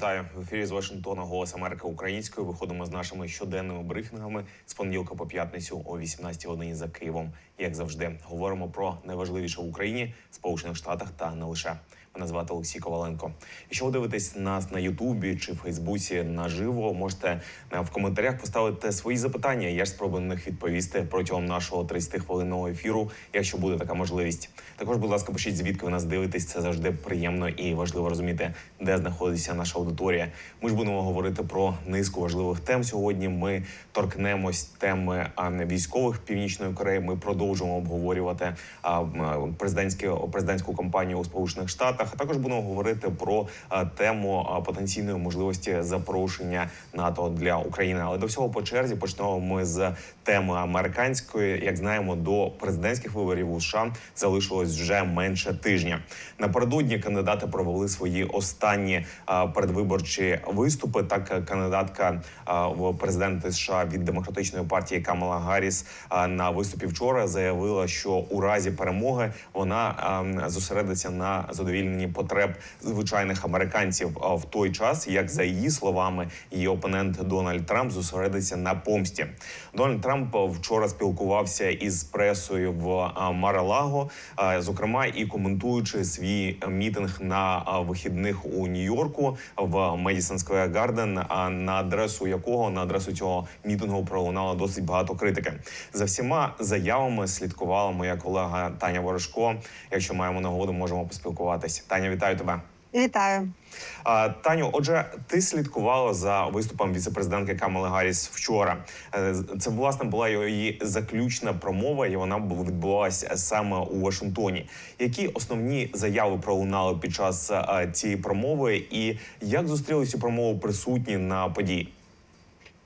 Вітаю в ефірі з Вашингтона Голос Америки українською. Виходимо з нашими щоденними брифінгами з понеділка по п'ятницю о 18 годині за Києвом. Як завжди, говоримо про найважливіше в Україні, Сполучених Штатах та не лише. Мене звати Олексій Коваленко. Якщо ви дивитесь нас на Ютубі чи Фейсбуці наживо, можете е, в коментарях поставити свої запитання. Я ж спробую на них відповісти протягом нашого 30 хвилинного ефіру, якщо буде така можливість. Також, будь ласка, пишіть звідки ви нас дивитесь. Це завжди приємно і важливо розуміти, де знаходиться наша аудиторія. Ми ж будемо говорити про низку важливих тем сьогодні. Ми торкнемось теми військових північної Кореї. Ми продовжимо обговорювати президентську президентську кампанію у Сполучених Штатах. А також будемо говорити про тему потенційної можливості запрошення НАТО для України. Але до всього по черзі почнемо ми з теми американської. Як знаємо, до президентських виборів у США залишилось вже менше тижня. Напередодні кандидати провели свої останні передвиборчі виступи. Так, кандидатка в президенти США від демократичної партії Камала Гарріс на виступі вчора заявила, що у разі перемоги вона зосередиться на задовільненні потреб звичайних американців. В той час, як за її словами, її опонент Дональд Трамп зосередиться на помсті. Дональд Трамп вчора спілкувався із пресою в Маралаго, зокрема і коментуючи свій мітинг на вихідних у Нью-Йорку в Медісон Сквер Гарден, на адресу якого на адресу цього мітингу пролунало досить багато критики. За всіма заявами слідкувала моя колега Таня Ворожко. Якщо маємо нагоду, можемо поспілкуватись. Таня, вітаю тебе. Вітаю. Таню, отже, ти слідкувала за виступом віцепрезидентки Камали Гарріс вчора. Е, Це власне була її заключна промова, і вона відбувалася саме у Вашингтоні. Які основні заяви пролунали під час е, цієї промови, і як зустріли цю промову присутні на події?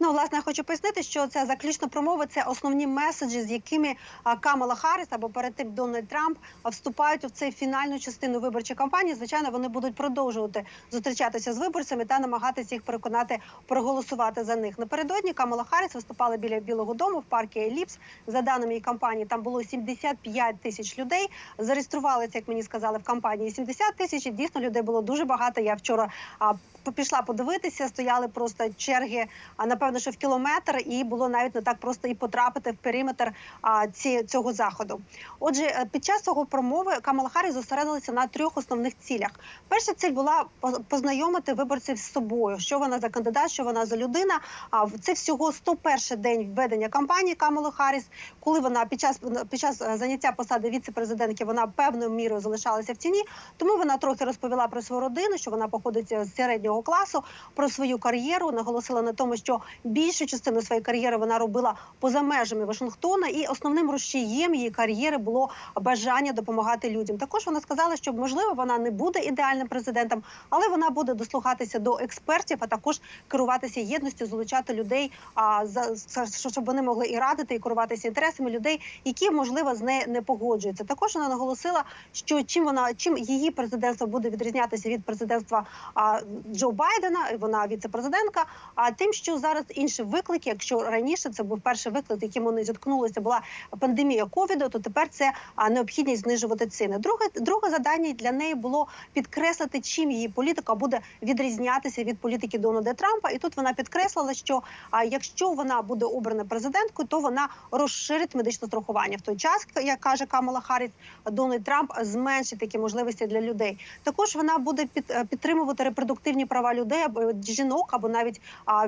Ну, власне, я хочу пояснити, що це заключна промова, це основні меседжі, з якими Камала Харріс або перед тим Дональд Трамп вступають в цей фінальну частину виборчої кампанії. Звичайно, вони будуть продовжувати зустрічатися з виборцями та намагатися їх переконати проголосувати за них. Напередодні Камала Харріс виступала біля Білого Дому в парку Еліпс. За даними її кампанії, там було 75 тисяч людей. Зареєструвалися, як мені сказали, в кампанії 70 тисяч. Дійсно людей було дуже багато. Я вчора а, пішла подивитися, стояли просто черги, а напевно, що в кілометр, і було навіть не так просто і потрапити в периметр а, ці, цього заходу. Отже, е, під час цього промови Камала Харріс зосередилася на трьох основних цілях. Перша ціль була по- познайомити виборців з собою, що вона за кандидат, що вона за людина. А це всього 101 день введення кампанії Камали Харріс, коли вона під час під час е, заняття посади віце-президентки вона певною мірою залишалася в тіні. Тому вона трохи розповіла про свою родину, що вона походить з середнього класу, про свою кар'єру. Наголосила на тому, що більшу частину своєї кар'єри вона робила поза межами Вашингтона, і основним рушієм її кар'єри було бажання допомагати людям. Також вона сказала, що можливо вона не буде ідеальним президентом, але вона буде дослухатися до експертів, а також керуватися єдністю, залучати людей, а за щоб вони могли і радити, і керуватися інтересами людей, які можливо з нею не погоджуються. Також вона наголосила, що чим вона чим її президентство буде відрізнятися від президентства а, Джо Байдена, вона віце-президентка. А тим, що зараз інші виклики, якщо раніше це був перший виклик, яким вони зіткнулися, була пандемія ковіду, то тепер це необхідність знижувати ціни. Друге, друге завдання для неї було підкреслити, чим її політика буде відрізнятися від політики Дональда Трампа. І тут вона підкреслила, що якщо вона буде обрана президенткою, то вона розширить медичне страхування. В той час, як каже Камала Харріс, Дональд Трамп зменшить такі можливості для людей. Також вона буде під, е, підтримувати репродуктивні права людей або жінок, або навіть а,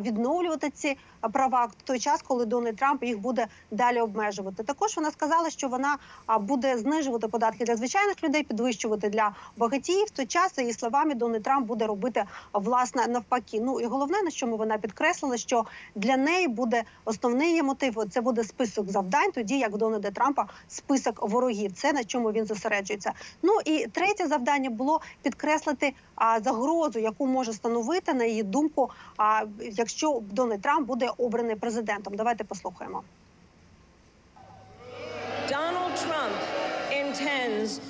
відновлювати ці права в той час, коли Дональд Трамп їх буде далі обмежувати. Також вона сказала, що вона буде знижувати податки для звичайних людей, підвищувати для багатіїв. В той час її словами Дональд Трамп буде робити власне навпаки. Ну і головне на чому вона підкреслила, що для неї буде основний її мотив. Це буде список завдань, тоді як в Дональда Трампа список ворогів. Це на чому він зосереджується. Ну і третє завдання було підкреслити а, загрозу, яку може становити на її думку, а, якщо Дональд Трамп буде обраний президентом. Давайте послухаємо. Donald Trump intends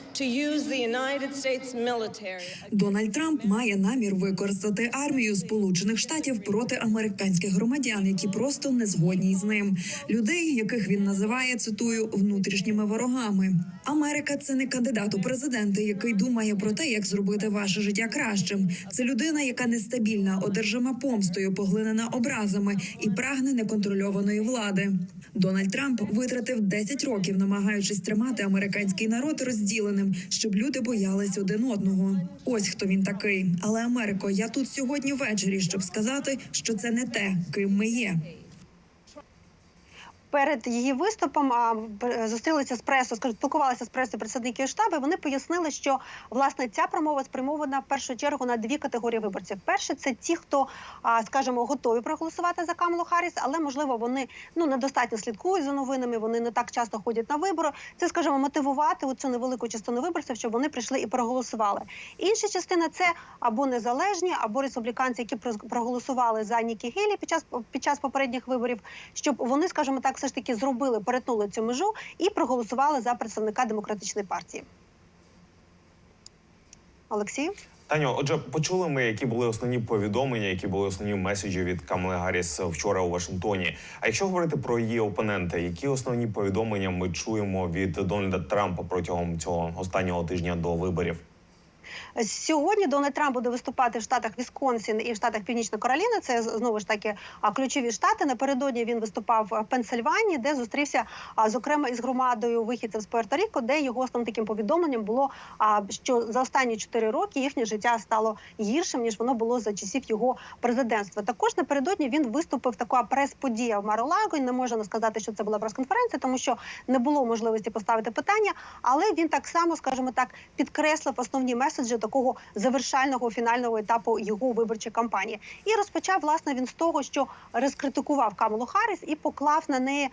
Дональд Трамп має намір використати армію Сполучених Штатів проти американських громадян, які просто не згодні з ним. Людей, яких він називає цитую внутрішніми ворогами. Америка це не кандидат у президенти, який думає про те, як зробити ваше життя кращим. Це людина, яка нестабільна, одержима помстою, поглинена образами і прагне неконтрольованої влади. Дональд Трамп витратив 10 років, намагаючись тримати американський народ розділеним, щоб люди боялись один одного. Ось хто він такий. Але Америко, я тут сьогодні ввечері, щоб сказати, що це не те, ким ми є. Перед її виступом а, зустрілися з пресою, спілкувалися з пресою представників штабу. і Вони пояснили, що власне ця промова спрямована в першу чергу на дві категорії виборців. Перше, це ті, хто, скажімо, готові проголосувати за Камалу Харріс, але можливо вони ну недостатньо слідкують за новинами. Вони не так часто ходять на вибори. Це, скажімо, мотивувати цю невелику частину виборців, щоб вони прийшли і проголосували. Інша частина це або незалежні, або республіканці, які проголосували за Нікі Гейлі під час під час попередніх виборів, щоб вони, скажімо так, все ж таки зробили, перетнули цю межу і проголосували за представника демократичної партії. Олексій? Таню, отже, почули ми, які були основні повідомлення, які були основні меседжі від Камали Гарріс вчора у Вашингтоні. А якщо говорити про її опонента, які основні повідомлення ми чуємо від Дональда Трампа протягом цього останнього тижня до виборів? Сьогодні Дональд Трамп буде виступати в штатах Вісконсін і в штатах Північна Кароліна. Це знову ж таки ключові штати. Напередодні він виступав в Пенсильванії, де зустрівся зокрема із громадою вихідців з Пуерто-Ріко, де його основним таким повідомленням було що за останні чотири роки їхнє життя стало гіршим ніж воно було за часів його президентства. Також напередодні він виступив така прес-подія в Маролаго. Не можна сказати, що це була прес-конференція, тому що не було можливості поставити питання. Але він так само, скажімо так, підкреслив основні меседжі такого завершального фінального етапу його виборчої кампанії. І розпочав власне він з того, що розкритикував Камалу Харріс і поклав на неї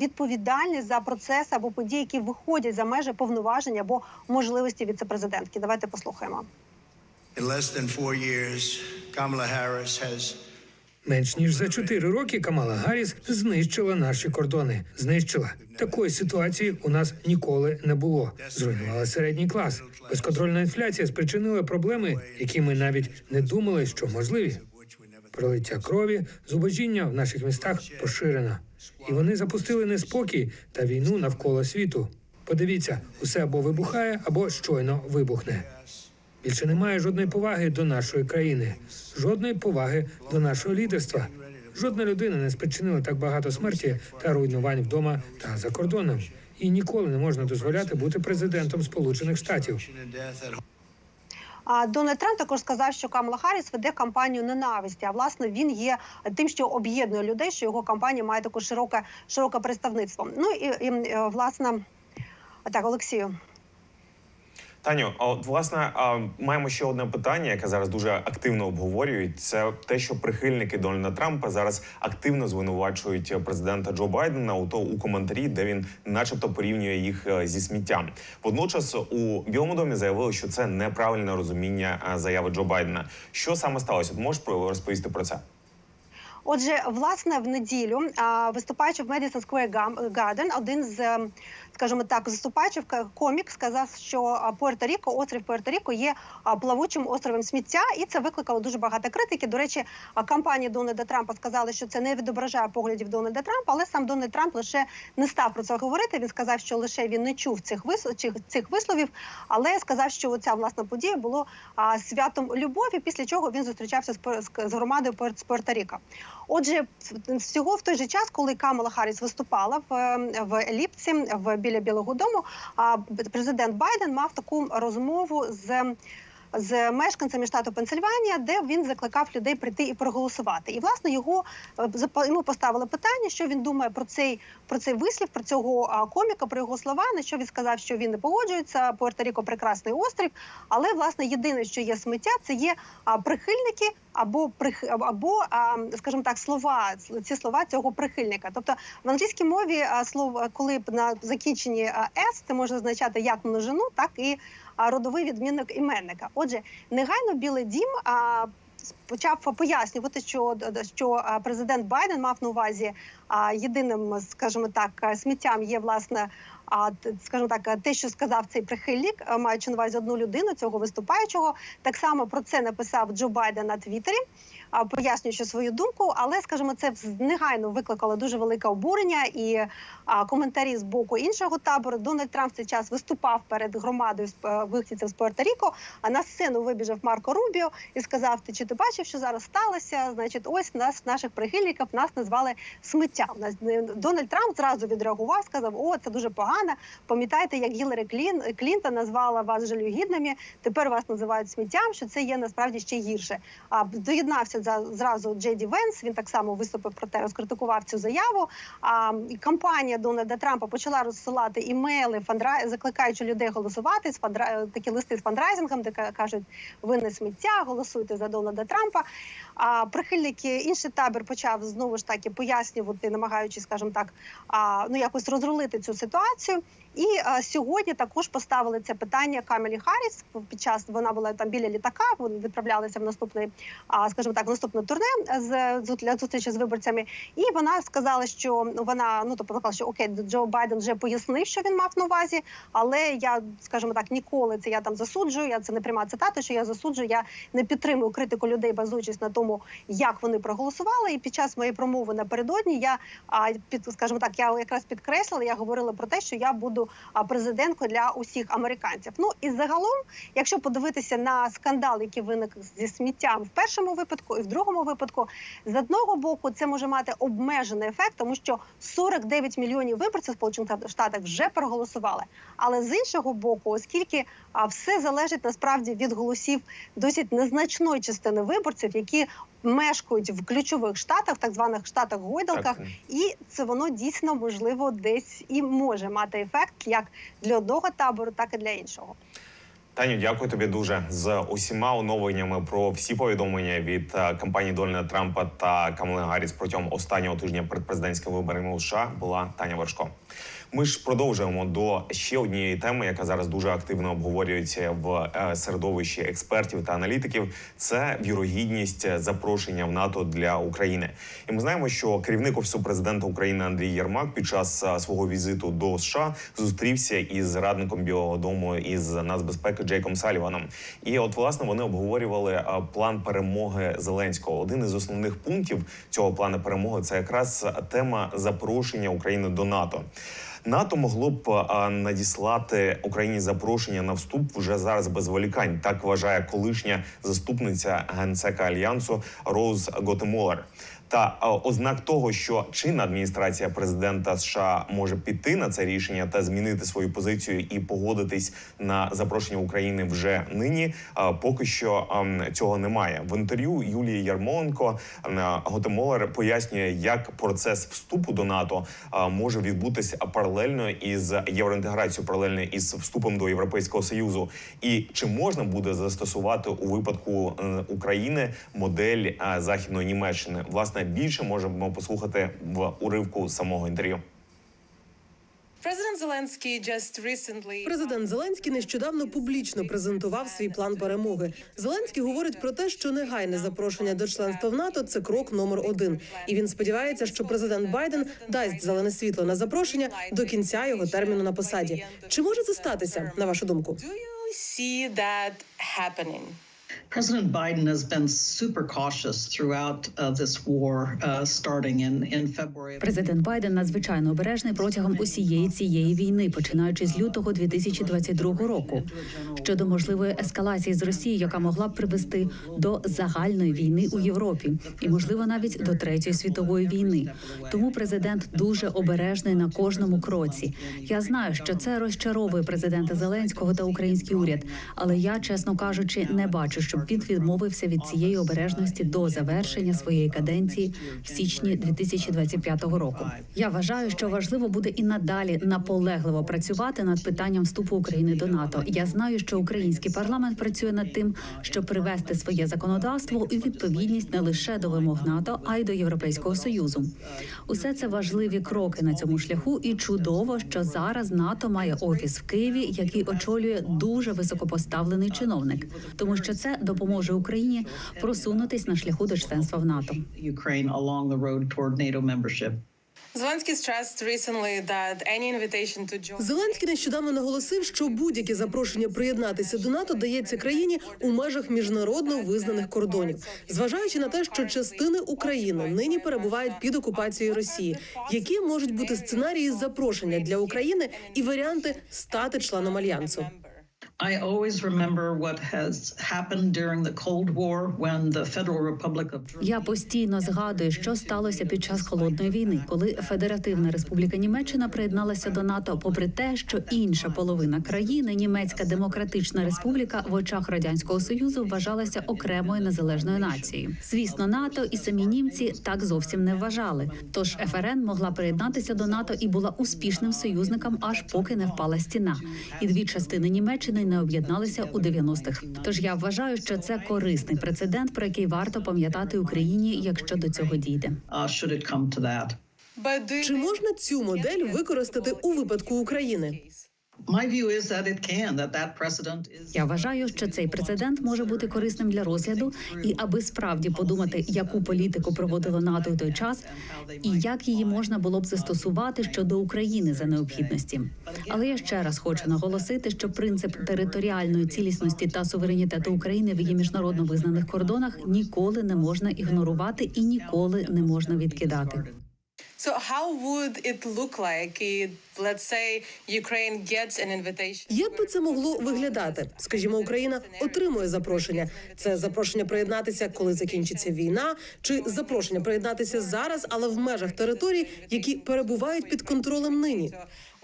відповідальність за процеси або події, які виходять за межі повноважень або можливості віцепрезидентки. Давайте послухаємо. In less than four years, Kamala Harris has Менш ніж за чотири роки Камала Гарріс знищила наші кордони. Знищила такої ситуації у нас ніколи не було. Зруйнувала середній клас. Безконтрольна інфляція спричинила проблеми, які ми навіть не думали, що можливі. Пролиття крові, зубожіння в наших містах поширено. І вони запустили неспокій та війну навколо світу. Подивіться, усе або вибухає, або щойно вибухне. Більше немає жодної поваги до нашої країни, жодної поваги до нашого лідерства. Жодна людина не спричинила так багато смерті та руйнувань вдома та за кордоном. І ніколи не можна дозволяти бути президентом Сполучених Штатів. А Дональд Трамп також сказав, що Камала Харріс веде кампанію ненависті. А власне він є тим, що об'єднує людей, що його кампанія має таке широке широке представництво. Ну і, і власне так, Олексію. Таню, от власне маємо ще одне питання, яке зараз дуже активно обговорюють. Це те, що прихильники Дональда Трампа зараз активно звинувачують президента Джо Байдена у то у коментарі, де він, начебто, порівнює їх е, зі сміттям. Водночас у Білому домі заявили, що це неправильне розуміння е, заяви Джо Байдена. Що саме сталося? Можеш розповісти про це? Отже, власне, в неділю виступаючи в Madison Square Garden, один з, ем, скажімо так, виступаючів к- комік сказав, що а, Пуерто-Ріко, острів Пуерто-Ріко є плавучим островом сміття, і це викликало дуже багато критики. До речі, а, кампанія Дональда Трампа сказала, що це не відображає поглядів Дональда Трампа, але сам Дональд Трамп лише не став про це говорити. Він сказав, що лише він не чув цих цих, висловів, але сказав, що ця власна подія було святом любові. Після чого він зустрічався з, громадою Пуер- Пуерто-Ріко. Отже, всього в той же час, коли Камала Харріс виступала в, е, в Еліпці в біля Білого Дому, президент Байден мав таку розмову з. З мешканцями штату Пенсильванія, де він закликав людей прийти і проголосувати. І власне його е, йому поставили питання, що він думає про цей про цей вислів, про цього коміка, про його слова. На що він сказав, що він не погоджується. Пуерто-Ріко прекрасний острів, але власне єдине, що є сміття, це є прихильники або прих... або, скажімо так, слова ці слова цього прихильника. Тобто в англійській мові слово, коли на закінченні с, це може означати як множину, так і родовий відмінник іменника. Отже, негайно Білий Дім. А, Почав пояснювати, що що президент Байден мав на увазі а, єдиним, скажімо так, сміттям є власне а скажімо так, те, що сказав цей прихильник, маючи на увазі одну людину цього виступаючого, так само про це написав Джо Байден на Твіттері, пояснюючи свою думку. Але скажімо, це негайно викликало дуже велике обурення і коментарі з боку іншого табору. Дональд Трамп цей час виступав перед громадою е, вихідців з Пуерто-Ріко, а на сцену вибіжав Марко Рубіо і сказав: Ти чи ти бачив, що зараз сталося? Значить, ось нас, наших прихильників, нас назвали сміття. Нас Дональд Трамп зразу відреагував, сказав: О, це дуже погано. Пам'ятаєте, як Гіларі Клін Клінтон назвала вас жалюгідними. Тепер вас називають сміттям. Що це є насправді ще гірше. А доєднався за зразу Джеді Венс. Він так само виступив про те, розкритикував цю заяву. А кампанія Дональда Трампа почала розсилати імейли, фандра... закликаючи людей голосувати з фандра... такі листи з фандрайзингом, де кажуть, ви не сміття, голосуйте за Дональда Трампа. А прихильники інший табір почав знову ж таки пояснювати, намагаючись, скажімо так, а, ну якось розрулити цю ситуацію. І а, сьогодні також поставили це питання Камелі Харріс. Під час вона була там біля літака. Вони відправлялися в наступний, а, скажімо так, в наступне турне з зустрічі з виборцями. І вона сказала, що вона ну тобто сказала, що окей, Джо Байден вже пояснив, що він мав на увазі, але я, скажімо так, ніколи це я там засуджую. Я це не пряма цитата, що я засуджую. Я не підтримую критику людей, базуючись на тому, як вони проголосували. І під час моєї промови напередодні я під, скажімо так, я якраз підкреслила, я говорила про те, що я буду президенткою для усіх американців. Ну і загалом, якщо подивитися на скандал, який виник зі сміттям в першому випадку і в другому випадку, з одного боку це може мати обмежений ефект, тому що 49 мільйонів виборців Сполучених Штатах вже проголосували. Але з іншого боку, оскільки все залежить насправді від голосів досить незначної частини виборців, які мешкають в ключових штатах, так званих штатах гойдалках, Так. і це воно дійсно можливо десь і може мати ефект як для одного табору, так і для іншого. Таню, дякую тобі дуже з усіма оновленнями про всі повідомлення від е, кампанії Дональда Трампа та Камали Гарріс протягом останнього тижня перед президентськими виборами у США була Таня Вершко. Ми ж продовжуємо до ще однієї теми, яка зараз дуже активно обговорюється в е, середовищі експертів та аналітиків. Це вірогідність запрошення в НАТО для України. І ми знаємо, що керівник офісу президента України Андрій Єрмак під час е, свого візиту до США зустрівся із радником Білого Дому із нацбезпеки Джейком Саліваном. І от власне вони обговорювали план перемоги Зеленського. Один із основних пунктів цього плану перемоги це якраз тема запрошення України до НАТО. НАТО могло б надіслати Україні запрошення на вступ вже зараз без волікань. Так вважає колишня заступниця генсека альянсу Роуз Готемолер. Та ознак того, що чинна адміністрація президента США може піти на це рішення та змінити свою позицію і погодитись на запрошення України вже нині. Поки що цього немає. В інтерв'ю Юлії Ярмоленко ам, Готемолер пояснює, як процес вступу до НАТО може відбутися паралельно із євроінтеграцією, паралельно із вступом до Європейського союзу, і чи можна буде застосувати у випадку е, України модель е, західної Німеччини? Власне більше можемо послухати в уривку самого інтерв'ю. Zelensky just Президент Зеленський нещодавно публічно презентував свій план перемоги. Зеленський говорить про те, що негайне запрошення до членства в НАТО це крок номер один. І він сподівається, що президент Байден дасть зелене світло на запрошення до кінця його терміну на посаді. Чи може це статися, на вашу думку? Do you see that happening? President Biden has been super cautious throughout uh, this war, uh, starting in, in February. Президент Байден надзвичайно обережний протягом усієї цієї війни, починаючи з лютого 2022 року, щодо можливої ескалації з Росії, яка могла б привести до загальної війни у Європі, і можливо навіть до третьої світової війни. Тому президент дуже обережний на кожному кроці. Я знаю, що це розчаровує президента Зеленського та український уряд, але я, чесно кажучи, не бачу, щоб він відмовився від цієї обережності до завершення своєї каденції в січні 2025 року. Я вважаю, що важливо буде і надалі наполегливо працювати над питанням вступу України до НАТО. Я знаю, що український парламент працює над тим, щоб привести своє законодавство у відповідність не лише до вимог НАТО, а й до Європейського союзу. Усе це важливі кроки на цьому шляху, і чудово, що зараз НАТО має офіс в Києві, який очолює дуже високопоставлений чиновник, тому що це допоможе Україні просунутись на шляху до членства в НАТО. Зеленський нещодавно наголосив, що будь-яке запрошення приєднатися до НАТО дається країні у межах міжнародно визнаних кордонів, зважаючи на те, що частини України нині перебувають під окупацією Росії. Які можуть бути сценарії запрошення для України і варіанти стати членом альянсу? I always remember what has happened during the Cold War when the Federal Republic of Germany. Я постійно згадую, що сталося під час холодної війни, коли Федеративна Республіка Німеччина приєдналася до НАТО, попри те, що інша половина країни, Німецька Демократична Республіка, в очах радянського союзу вважалася окремою незалежною нацією. Звісно, НАТО і самі німці так зовсім не вважали. Тож ФРН могла приєднатися до НАТО і була успішним союзником, аж поки не впала стіна. І дві частини Німеччини не об'єдналися у 90-х. Тож я вважаю, що це корисний прецедент, про який варто пам'ятати Україні, якщо до цього дійде. Uh, Чи можна цю модель використати у випадку України? Я вважаю, що цей прецедент може бути корисним для розгляду, і аби справді подумати, яку політику проводило НАТО у той час, і як її можна було б застосувати щодо України за необхідності. Але я ще раз хочу наголосити, що принцип територіальної цілісності та суверенітету України в її міжнародно визнаних кордонах ніколи не можна ігнорувати і ніколи не можна відкидати. So how would it look like if, let's say, Ukraine gets an invitation? Як би це могло виглядати? Скажімо, Україна отримує запрошення. Це запрошення приєднатися, коли закінчиться війна, чи запрошення приєднатися зараз, але в межах територій, які перебувають під контролем нині.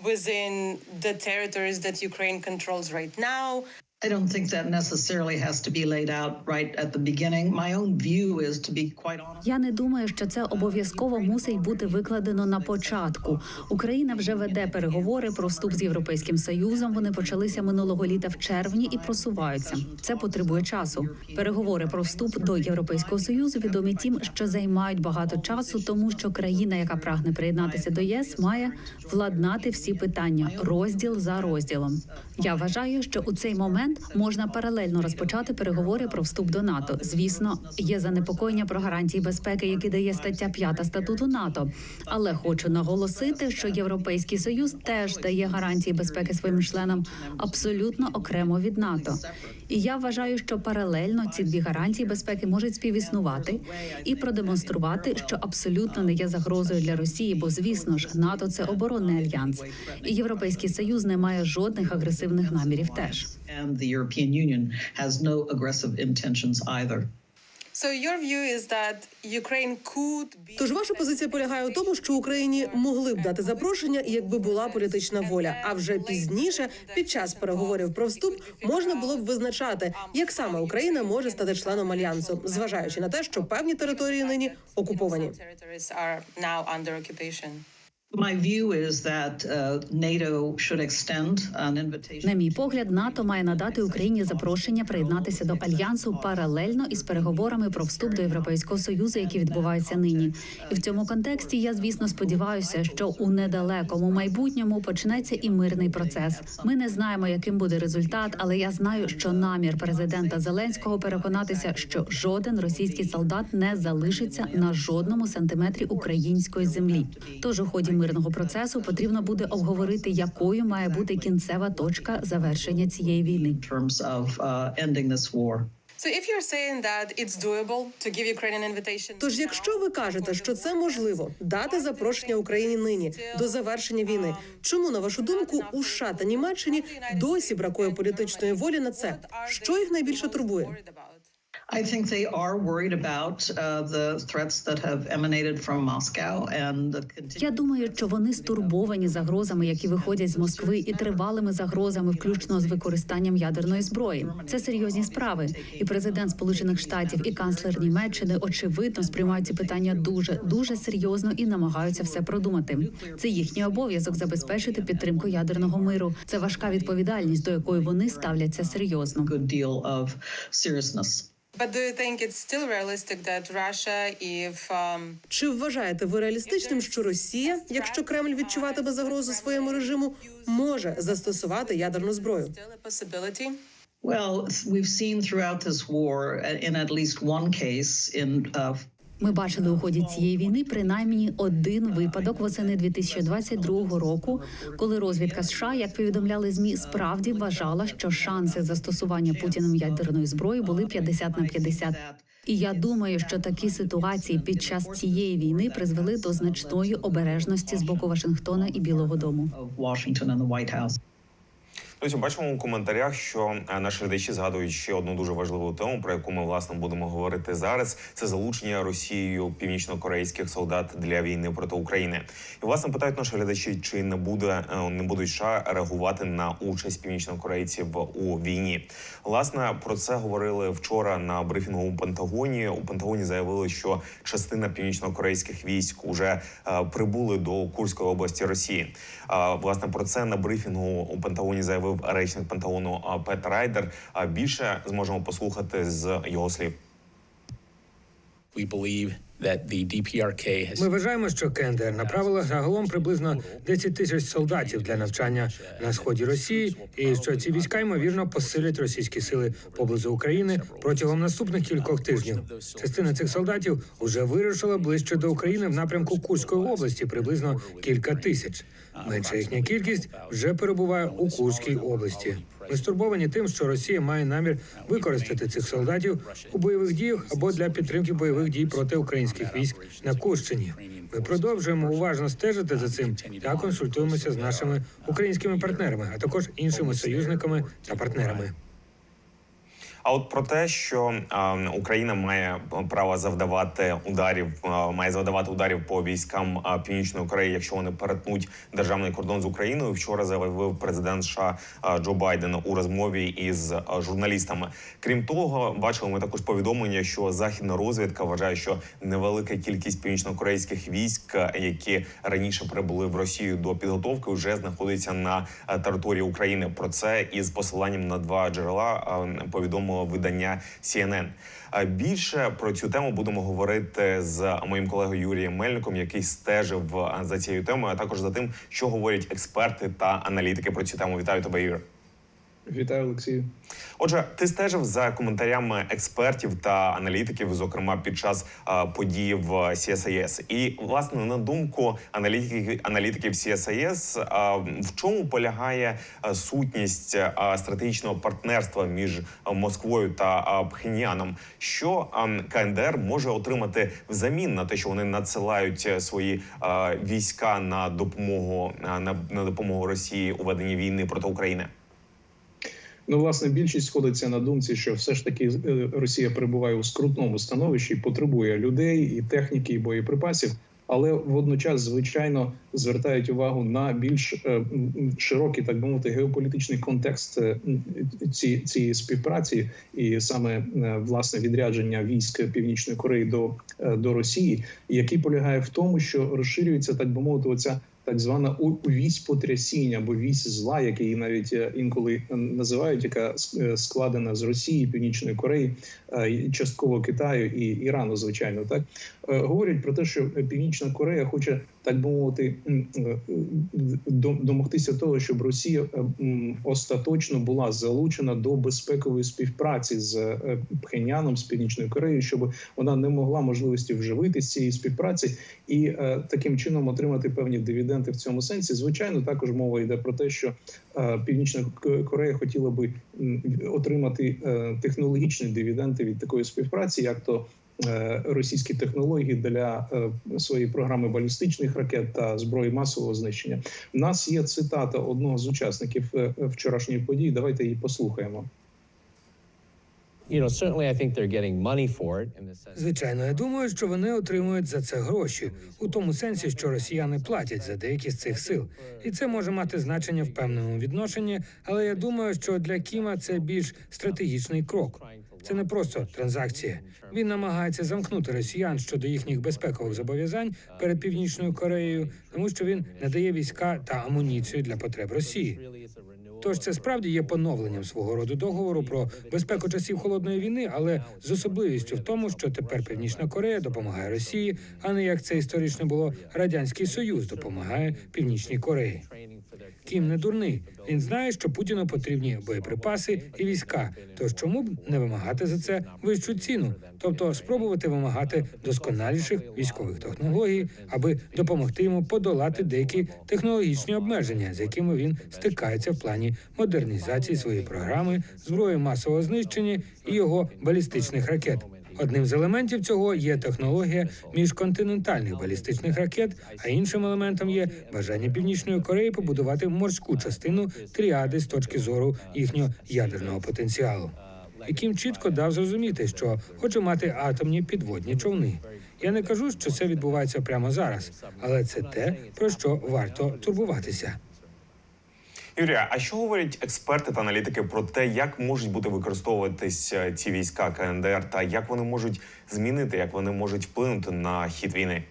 Within the territories that Ukraine controls right now, I don't think that necessarily has to be laid out right at the beginning. My own view is, to be quite honest. Я не думаю, що це обов'язково мусить бути викладено на початку. Україна вже веде переговори про вступ з європейським союзом. Вони почалися минулого літа в червні і просуваються. Це потребує часу. Переговори про вступ до європейського союзу відомі тим, що займають багато часу, тому що країна, яка прагне приєднатися до ЄС, має владнати всі питання розділ за розділом. Я вважаю, що у цей момент можна паралельно розпочати переговори про вступ до НАТО. Звісно, є занепокоєння про гарантії безпеки, які дає стаття 5 статуту НАТО. Але хочу наголосити, що Європейський Союз теж дає гарантії безпеки своїм членам абсолютно окремо від НАТО. І я вважаю, що паралельно ці дві гарантії безпеки можуть співіснувати і продемонструвати, що абсолютно не є загрозою для Росії, бо звісно ж НАТО це оборонний альянс, і Європейський Союз не має жодних агресивних намірів. Теж And the European Union has no aggressive intentions either. so your view is that Ukraine could be. Тож ваша позиція полягає у тому, що Україні могли б дати запрошення, якби була політична воля. А вже пізніше, під час переговорів про вступ, можна було б визначати, як саме Україна може стати членом альянсу, зважаючи на те, що певні території нині окуповані. Uh, NATO should extend an invitation. на мій погляд, НАТО має надати Україні запрошення приєднатися до альянсу паралельно із переговорами про вступ до Європейського союзу, які відбуваються нині. І в цьому контексті я звісно сподіваюся, що у недалекому майбутньому почнеться і мирний процес. Ми не знаємо, яким буде результат, але я знаю, що намір президента Зеленського переконатися, що жоден російський солдат не залишиться на жодному сантиметрі української землі. Тож у ході мирного процесу потрібно буде обговорити, якою має бути кінцева точка завершення цієї війни. uh, Тож, якщо ви кажете, що це можливо дати запрошення Україні нині до завершення війни, чому на вашу думку у США та Німеччині досі бракує політичної волі на це? Що їх найбільше турбує? I think they are worried about uh, the threats that have emanated from Moscow and the continued. Я думаю, що вони стурбовані загрозами, які виходять з Москви, і тривалими загрозами, включно з використанням ядерної зброї. Це серйозні справи. І президент Сполучених Штатів і канцлер Німеччини очевидно сприймають ці питання дуже дуже серйозно і намагаються все продумати. Це їхній обов'язок забезпечити підтримку ядерного миру. Це важка відповідальність, до якої вони ставляться серйозно. Good deal of seriousness. But do you think it's still realistic that Russia, if um, Чи вважаєте ви реалістичним, що Росія, якщо Кремль відчуватиме загрозу своєму режиму, може застосувати ядерну зброю? Well, we've seen throughout this war, uh, in at least one case, in uh, Ми бачили у ході цієї війни принаймні один випадок восени 2022 року, коли розвідка США, як повідомляли змі, справді вважала, що шанси застосування Путіним ядерної зброї були 50 на 50. І я думаю, що такі ситуації під час цієї війни призвели до значної обережності з боку Вашингтона і Білого Дому. Ось бачимо у коментарях, що е, наші глядачі згадують ще одну дуже важливу тему, про яку ми власне будемо говорити зараз. Це залучення Росією північно-корейських солдат для війни проти України. І власне питають наші глядачі, чи не буде е, не будуть США реагувати на участь північнокорейців у війні. Власне про це говорили вчора на брифінгу у Пентагоні. У Пентагоні заявили, що частина північно-корейських військ уже е, прибули до Курської області Росії. Власне про це на брифінгу у Пентагоні заявив речник Пентагону Пет Райдер. Більше зможемо послухати з його слів. We believe Ми вважаємо, що КНДР направила загалом приблизно 10 тисяч солдатів для навчання на сході Росії, і що ці війська ймовірно посилять російські сили поблизу України протягом наступних кількох тижнів. Частина цих солдатів уже вирушила ближче до України в напрямку Курської області, приблизно кілька тисяч. Менша їхня кількість вже перебуває у Курській області. Ми стурбовані тим, що Росія має намір використати цих солдатів у бойових діях або для підтримки бойових дій проти українських військ на Курщині. Ми продовжуємо уважно стежити за цим та консультуємося з нашими українськими партнерами, а також іншими союзниками та партнерами. А от про те, що е, Україна має право завдавати ударів, е, має завдавати ударів по військам е, Північної Кореї, якщо вони перетнуть державний кордон з Україною. Вчора заявив президент США е, Джо Байден у розмові із е, журналістами. Крім того, бачили ми також повідомлення, що західна розвідка вважає, що невелика кількість північнокорейських військ, які раніше прибули в Росію до підготовки, вже знаходиться на території України. Про це із посиланням на два джерела е, повідомило видання CNN. А Більше про цю тему будемо говорити з моїм колегою Юрієм Мельником, який стежив за цією темою, а також за тим, що говорять експерти та аналітики про цю тему. Вітаю тебе, Юр. Вітаю, Олексію. Отже, ти стежив за коментарями експертів та аналітиків, зокрема під час подій в CSIS. І власне на думку аналітиків аналітиків CSIS, в чому полягає сутність стратегічного партнерства між Москвою та Пхеньяном? Що КНДР може отримати взамін на те, що вони надсилають свої війська на допомогу на допомогу Росії у веденні війни проти України? Ну, власне, більшість сходиться на думці, що все ж таки е, Росія перебуває у скрутному становищі, потребує людей і техніки, і боєприпасів, але водночас, звичайно, звертають увагу на більш е, широкий, так би мовити, геополітичний контекст е, ці, цієї співпраці, і саме власне відрядження військ Північної Кореї до, до Росії, який полягає в тому, що розширюється, так би мовити, оця так звана вісь потрясіння або вісь зла, як її навіть е, інколи називають, яка е, складена з Росії, Північної Кореї, е, частково Китаю і Ірану, звичайно, так? Е, говорять про те, що Північна Корея хоче так би мовити е, домогтися того, щоб Росія е, остаточно була залучена до безпекової співпраці з е, Пхеняном, з Північною Кореєю, щоб вона не могла можливості вживитися цієї співпраці і е, таким чином отримати певні дивіденди в цьому сенсі. Звичайно, також мова йде про те, що е, Північна Корея хотіла би отримати е, технологічні дивіденди від такої співпраці, як то російські технології для своєї програми балістичних ракет та зброї масового знищення. У нас є цитата одного з учасників вчорашньої події. Давайте її послухаємо. Звичайно, я думаю, що вони отримують за це гроші у тому сенсі, що росіяни платять за деякі з цих сил, і це може мати значення в певному відношенні. Але я думаю, що для Кіма це більш стратегічний крок. Це не просто транзакція. Він намагається замкнути росіян щодо їхніх безпекових зобов'язань перед північною Кореєю, тому що він надає війська та амуніцію для потреб Росії. Тож це справді є поновленням свого роду договору про безпеку часів холодної війни, але з особливістю в тому, що тепер Північна Корея допомагає Росії, а не як це історично було Радянський Союз допомагає Північній Кореї. Кім не дурний. Він знає, що Путіну потрібні боєприпаси і війська. Тож чому б не вимагати за це вищу ціну? Тобто спробувати вимагати досконаліших військових технологій, аби допомогти йому подолати деякі технологічні обмеження, з якими він стикається в плані модернізації своєї програми, зброї масового знищення і його балістичних ракет. Одним з елементів цього є технологія міжконтинентальних балістичних ракет, а іншим елементом є бажання Північної Кореї побудувати морську частину тріади з точки зору їхнього ядерного потенціалу. Яким чітко дав зрозуміти, що хоче мати атомні підводні човни. Я не кажу, що це відбувається прямо зараз, але це те, про що варто турбуватися. Юрія, а що говорять експерти та аналітики про те, як можуть бути використовуватись е, ці війська КНДР, та як вони можуть змінити, як вони можуть вплинути на хід війни?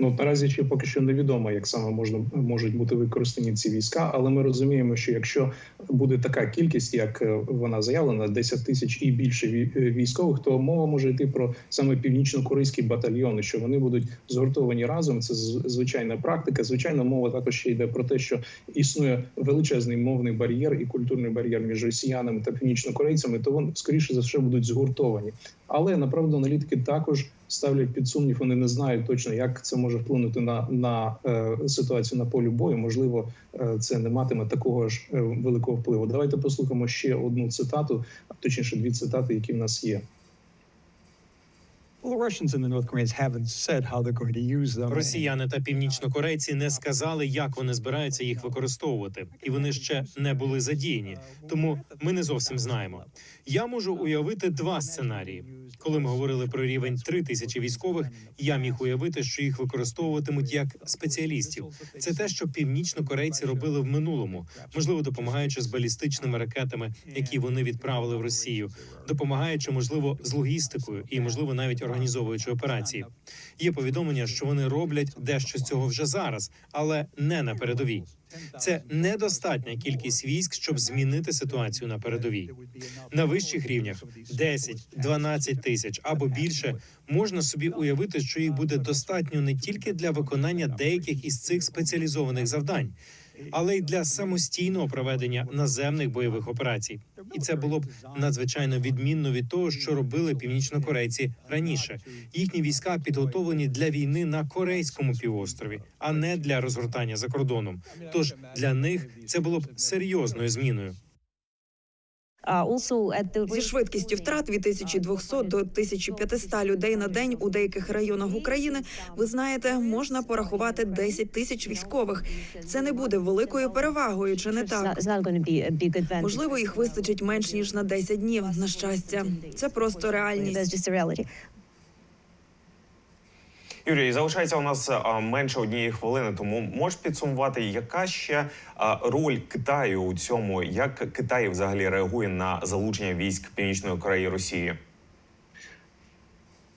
Ну наразі ще поки що невідомо, як саме можна можуть бути використані ці війська, але ми розуміємо, що якщо буде така кількість, як е, вона заявлена, 10 тисяч і більше е, військових, то мова може йти про саме північно-корейські батальйони, що вони будуть згуртовані разом. Це звичайна практика. Звичайно, мова також ще йде про те, що існує величезний мовний бар'єр і культурний бар'єр між росіянами та північнокорейцями, то вони скоріше за все будуть згуртовані. Але направду аналітики також ставлять під сумнів. Вони не знають точно, як це може вплинути на, на е, ситуацію на полі бою. Можливо, е, це не матиме такого ж е, великого впливу. Давайте послухаємо ще одну цитату, точніше дві цитати, які в нас є. Росіяни та північнокорейці не сказали, як вони збираються їх використовувати, і вони ще не були задіяні. Тому ми не зовсім знаємо. Я можу уявити два сценарії. Коли ми говорили про рівень 3 тисячі військових, я міг уявити, що їх використовуватимуть як спеціалістів. Це те, що північнокорейці робили в минулому, можливо, допомагаючи з балістичними ракетами, які вони відправили в Росію, допомагаючи, можливо, з логістикою і, можливо, навіть організовуючи операції. Є повідомлення, що вони роблять дещо з цього вже зараз, але не на передовій. Це недостатня кількість військ, щоб змінити ситуацію на передовій. На вищих рівнях 10-12 тисяч або більше можна собі уявити, що їх буде достатньо не тільки для виконання деяких із цих спеціалізованих завдань, але й для самостійного проведення наземних бойових операцій. І це було б надзвичайно відмінно від того, що робили північнокорейці раніше. Їхні війська підготовлені для війни на корейському півострові, а не для розгортання за кордоном. Тож для них це було б серйозною зміною. Зі швидкістю втрат від 1200 до 1500 людей на день у деяких районах України, ви знаєте, можна порахувати 10 тисяч військових. Це не буде великою перевагою, чи не так? Можливо, їх вистачить менш ніж на 10 днів. На щастя, це просто реальність. Юрій, залишається у нас менше однієї хвилини, тому можеш підсумувати, яка ще роль Китаю у цьому, як Китай взагалі реагує на залучення військ Північної Кореї Росії?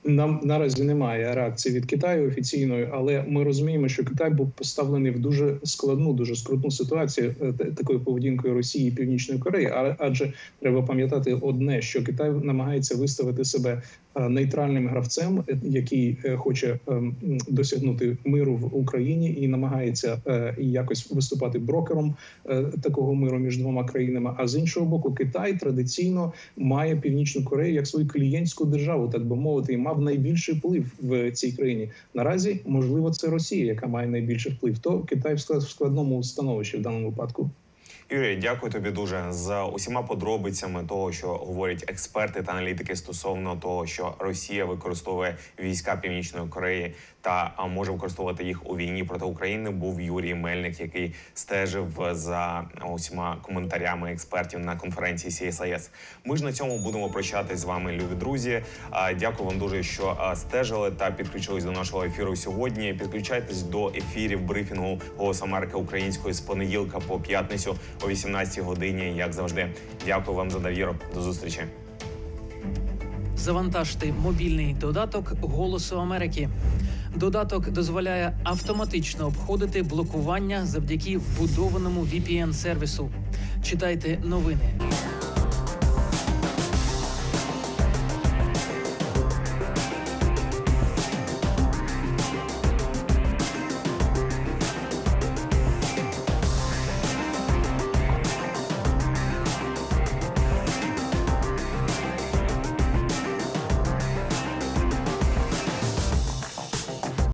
Нам наразі немає реакції від Китаю офіційної, але ми розуміємо, що Китай був поставлений в дуже складну, дуже скрутну ситуацію е, такою поведінкою Росії і Північної Кореї. Адже треба пам'ятати одне, що Китай намагається виставити себе нейтральним гравцем, е, який е, хоче е, досягнути миру в Україні і намагається е, якось виступати брокером е, такого миру між двома країнами. А з іншого боку, Китай традиційно має Північну Корею як свою клієнтську державу, так би мовити, і мав найбільший вплив в цій країні. Наразі можливо це Росія, яка має найбільший вплив. То Китай в складному становищі в даному випадку. Юрій, дякую тобі дуже за усіма подробицями того, що говорять експерти та аналітики стосовно того, що Росія використовує війська Північної Кореї та може використовувати їх у війні проти України. Був Юрій Мельник, який стежив за усіма коментарями експертів на конференції CSIS. Ми ж на цьому будемо прощатись з вами, любі друзі. Дякую вам дуже, що стежили та підключились до нашого ефіру сьогодні. Підключайтесь до ефірів брифінгу Голос Америки української з понеділка по п'ятницю о 18 годині. Як завжди, дякую вам за довіру. До зустрічі. Завантажте мобільний додаток Голосу Америки. Додаток дозволяє автоматично обходити блокування завдяки вбудованому VPN-сервісу. Читайте новини.